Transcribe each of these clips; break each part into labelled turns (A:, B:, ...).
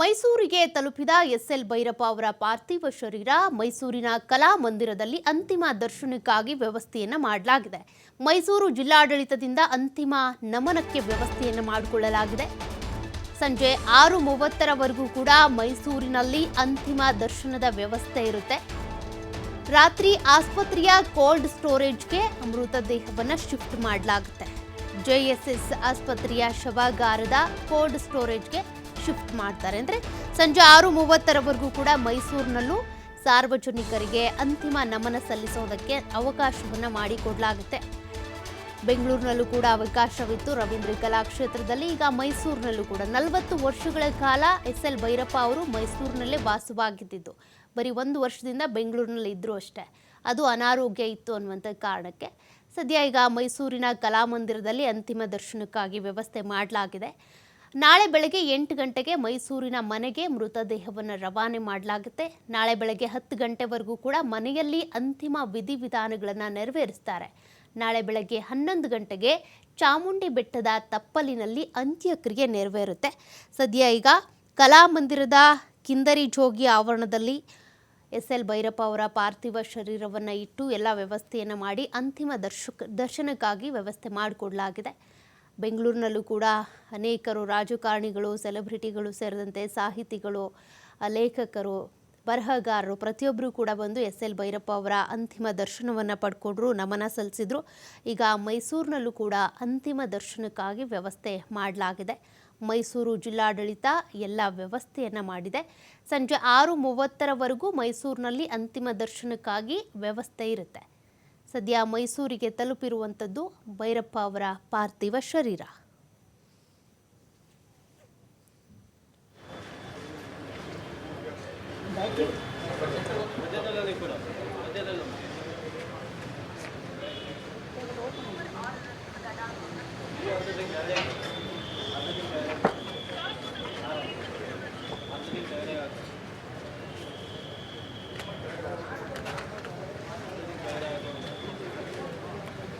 A: ಮೈಸೂರಿಗೆ ತಲುಪಿದ ಎಸ್ಎಲ್ ಭೈರಪ್ಪ ಅವರ ಪಾರ್ಥಿವ ಶರೀರ ಮೈಸೂರಿನ ಕಲಾ ಮಂದಿರದಲ್ಲಿ ಅಂತಿಮ ದರ್ಶನಕ್ಕಾಗಿ ವ್ಯವಸ್ಥೆಯನ್ನು ಮಾಡಲಾಗಿದೆ. ಮೈಸೂರು ಜಿಲ್ಲಾಡಳಿತದಿಂದ ಅಂತಿಮ ನಮನಕ್ಕೆ ವ್ಯವಸ್ಥೆಯನ್ನು ಮಾಡಿಕೊಳ್ಳಲಾಗಿದೆ. ಸಂಜೆ ಆರು ಮೂವತ್ತರವರೆಗೂ ಕೂಡ ಮೈಸೂರಿನಲ್ಲಿ ಅಂತಿಮ ದರ್ಶನದ ವ್ಯವಸ್ಥೆ ಇರುತ್ತೆ. ರಾತ್ರಿ ಆಸ್ಪತ್ರೆಯ ಕೋಲ್ಡ್ ಸ್ಟೋರೇಜ್ಗೆ ಮೃತದೇಹವನ್ನು ಶಿಫ್ಟ್ ಮಾಡಲಾಗುತ್ತೆ. ಜೆಎಸ್ಎಸ್ ಆಸ್ಪತ್ರೆಯ ಶವಾಗಾರದ ಕೋಲ್ಡ್ ಸ್ಟೋರೇಜ್ಗೆ ಶಿಫ್ಟ್ ಮಾಡ್ತಾರೆ. ಅಂದರೆ ಸಂಜೆ ಆರು ಮೂವತ್ತರವರೆಗೂ ಕೂಡ ಮೈಸೂರಿನಲ್ಲೂ ಸಾರ್ವಜನಿಕರಿಗೆ ಅಂತಿಮ ನಮನ ಸಲ್ಲಿಸೋದಕ್ಕೆ ಅವಕಾಶವನ್ನು ಮಾಡಿಕೊಡಲಾಗುತ್ತೆ. ಬೆಂಗಳೂರಿನಲ್ಲೂ ಕೂಡ ಅವಕಾಶವಿತ್ತು. ರವೀಂದ್ರ ಕಲಾಕ್ಷೇತ್ರದಲ್ಲಿ ಈಗ ಮೈಸೂರಿನಲ್ಲೂ ಕೂಡ ನಲವತ್ತು ವರ್ಷಗಳ ಕಾಲ ಎಸ್ ಎಲ್ ಭೈರಪ್ಪ ಅವರು ಮೈಸೂರಿನಲ್ಲೇ ವಾಸವಾಗಿದ್ದಿದ್ದು. ಬರೀ ಒಂದು ವರ್ಷದಿಂದ ಬೆಂಗಳೂರಿನಲ್ಲಿ ಇದ್ದರು ಅಷ್ಟೇ. ಅದು ಅನಾರೋಗ್ಯ ಇತ್ತು ಅನ್ನುವಂಥ ಕಾರಣಕ್ಕೆ ಸದ್ಯ ಈಗ ಮೈಸೂರಿನ ಕಲಾಮಂದಿರದಲ್ಲಿ ಅಂತಿಮ ದರ್ಶನಕ್ಕಾಗಿ ವ್ಯವಸ್ಥೆ ಮಾಡಲಾಗಿದೆ. ನಾಳೆ ಬೆಳಗ್ಗೆ ಎಂಟು ಗಂಟೆಗೆ ಮೈಸೂರಿನ ಮನೆಗೆ ಮೃತದೇಹವನ್ನು ರವಾನೆ ಮಾಡಲಾಗುತ್ತೆ. ನಾಳೆ ಬೆಳಗ್ಗೆ ಹತ್ತು ಗಂಟೆವರೆಗೂ ಕೂಡ ಮನೆಯಲ್ಲಿ ಅಂತಿಮ ವಿಧಿವಿಧಾನಗಳನ್ನು ನೆರವೇರಿಸ್ತಾರೆ. ನಾಳೆ ಬೆಳಗ್ಗೆ ಹನ್ನೊಂದು ಗಂಟೆಗೆ ಚಾಮುಂಡಿ ಬೆಟ್ಟದ ತಪ್ಪಲಿನಲ್ಲಿ ಅಂತ್ಯಕ್ರಿಯೆ ನೆರವೇರುತ್ತೆ. ಸದ್ಯ ಈಗ ಕಲಾಮಂದಿರದ ಕಿಂದರಿ ಜೋಗಿ ಆವರಣದಲ್ಲಿ ಎಸ್ ಎಲ್ ಭೈರಪ್ಪ ಅವರ ಪಾರ್ಥಿವ ಶರೀರವನ್ನು ಇಟ್ಟು ಎಲ್ಲ ವ್ಯವಸ್ಥೆಯನ್ನು ಮಾಡಿ ಅಂತಿಮ ದರ್ಶಕ, ದರ್ಶನಕ್ಕಾಗಿ ವ್ಯವಸ್ಥೆ ಮಾಡಿಕೊಡಲಾಗಿದೆ. ಬೆಂಗಳೂರಿನಲ್ಲೂ ಕೂಡ ಅನೇಕರು ರಾಜಕಾರಣಿಗಳು, ಸೆಲೆಬ್ರಿಟಿಗಳು ಸೇರಿದಂತೆ ಸಾಹಿತಿಗಳು, ಲೇಖಕರು, ಬರಹಗಾರರು ಪ್ರತಿಯೊಬ್ಬರು ಕೂಡ ಬಂದು ಎಸ್ ಎಲ್ ಭೈರಪ್ಪ ಅವರ ಅಂತಿಮ ದರ್ಶನವನ್ನು ಪಡ್ಕೊಂಡ್ರು, ನಮನ ಸಲ್ಲಿಸಿದ್ರು. ಈಗ ಮೈಸೂರಿನಲ್ಲೂ ಕೂಡ ಅಂತಿಮ ದರ್ಶನಕ್ಕಾಗಿ ವ್ಯವಸ್ಥೆ ಮಾಡಲಾಗಿದೆ. ಮೈಸೂರು ಜಿಲ್ಲಾಡಳಿತ ಎಲ್ಲ ವ್ಯವಸ್ಥೆಯನ್ನು ಮಾಡಿದೆ. ಸಂಜೆ ಆರು ಮೂವತ್ತರವರೆಗೂ ಮೈಸೂರಿನಲ್ಲಿ ಅಂತಿಮ ದರ್ಶನಕ್ಕಾಗಿ ವ್ಯವಸ್ಥೆ ಇರುತ್ತೆ. ಸದ್ಯ ಮೈಸೂರಿಗೆ ತಲುಪಿರುವಂಥದ್ದು ಭೈರಪ್ಪ ಅವರ ಪಾರ್ಥಿವ ಶರೀರ.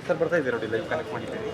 B: ಸರ್ ಬರ್ತಾ ಇದ್ದೀರಾ ನೋಡಿ ಲೈವ್ ಕನೆಕ್ಟ್ ಮಾಡಿದ್ದೀರಿ?